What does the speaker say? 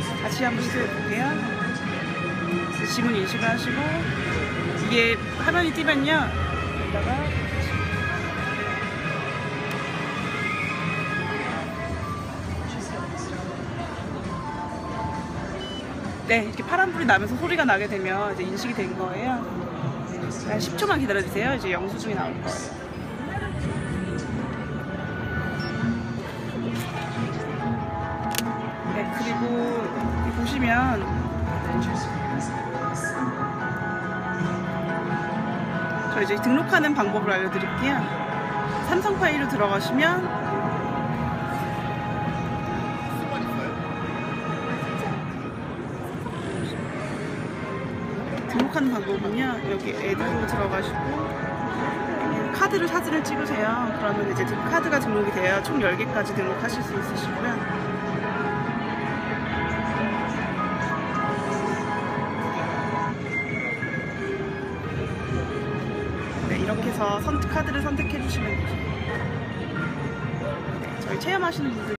같이 한번 시도해 볼게요. 지문 인식을 하시고 이게 화면이 뜨면요. 여기다가 네, 이렇게 파란불이 나면서 소리가 나게 되면 이제 인식이 된 거예요. 한 10초만 기다려주세요. 이제 영수증이 나올 거예요. 보시면 저 이제 등록하는 방법을 알려드릴게요. 삼성 파일로 들어가시면 등록하는 방법은요. 여기 앱으로 들어가시고 카드를 사진을 찍으세요. 그러면 이제 그 카드가 등록이 돼요. 총 10개까지 등록하실 수 있으시고요. 해서 선, 카드를 선택해 주시면. 네, 저희 체험하시는 분들